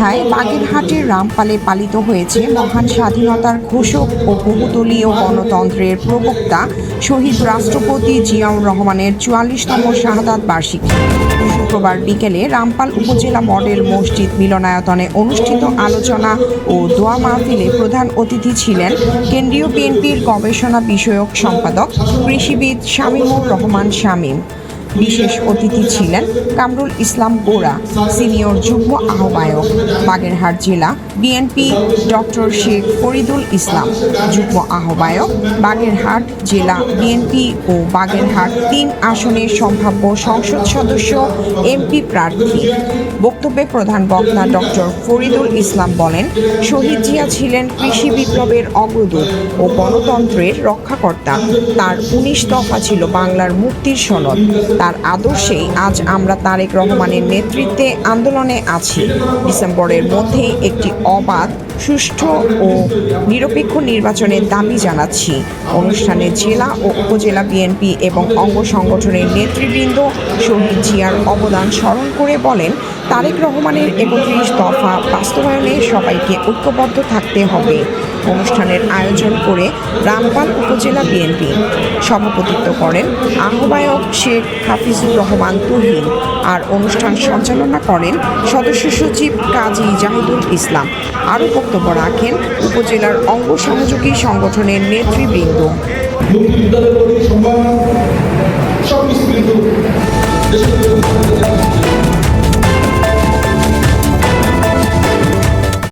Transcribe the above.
কথায় বাগেরহাটের রামপালে পালিত হয়েছে মহান স্বাধীনতার ঘোষক ও বহুদলীয় গণতন্ত্রের প্রবক্তা শহীদ রাষ্ট্রপতি জিয়াউর রহমানের চুয়াল্লিশতম শাহাদাত বার্ষিকী। শুক্রবার বিকেলে রামপাল উপজেলা মডেল মসজিদ মিলনায়তনে অনুষ্ঠিত আলোচনা ও দোয়া মাহফিলে প্রধান অতিথি ছিলেন কেন্দ্রীয় বিএনপির গবেষণা বিষয়ক সম্পাদক কৃষিবিদ শামীমুর রহমান শামীম। বিশেষ অতিথি ছিলেন কামরুল ইসলাম গোড়া সিনিয়র যুগ্ম আহ্বায়ক, বাগেরহাট জেলা বিএনপি ডক্টর শেখ ফরিদুল ইসলাম, যুগ্ম আহ্বায়ক, বাগেরহাট জেলা বিএনপি ও বাগেরহাট তিন আসনের সম্ভাব্য সংসদ সদস্য, এমপি প্রার্থী। বক্তব্যে প্রধান বক্তা ডক্টর ফরিদুল ইসলাম বলেন, শহীদ জিয়া ছিলেন কৃষি বিপ্লবের অগ্রদূত ও গণতন্ত্রের রক্ষাকর্তা। তার উনিশ দফা ছিল বাংলার মুক্তির সনদ। তার আদর্শেই আজ আমরা তারেক রহমানের নেতৃত্বে আন্দোলনে আছি। ডিসেম্বরের মধ্যেই একটি অবাধ, সুষ্ঠু ও নিরপেক্ষ নির্বাচনের দাবি জানাচ্ছি। অনুষ্ঠানে জেলা ও উপজেলা বিএনপি এবং অঙ্গ সংগঠনের নেতৃবৃন্দ শহীদ জিয়ার অবদান স্মরণ করে বলেন, তারেক রহমানের একত্রিশ দফা বাস্তবায়নে সবাইকে ঐক্যবদ্ধ থাকতে হবে। অনুষ্ঠানের আয়োজন করে রামপাল উপজেলা বিএনপি। সভাপতিত্ব করেন আহ্বায়ক শেখ হাফিজুর রহমান তুহিন আর অনুষ্ঠান সঞ্চালনা করেন সদস্য সচিব কাজী জাহিদুল ইসলাম। আরও বক্তব্য রাখেন উপজেলার অঙ্গ সহযোগী সংগঠনের নেতৃবৃন্দ।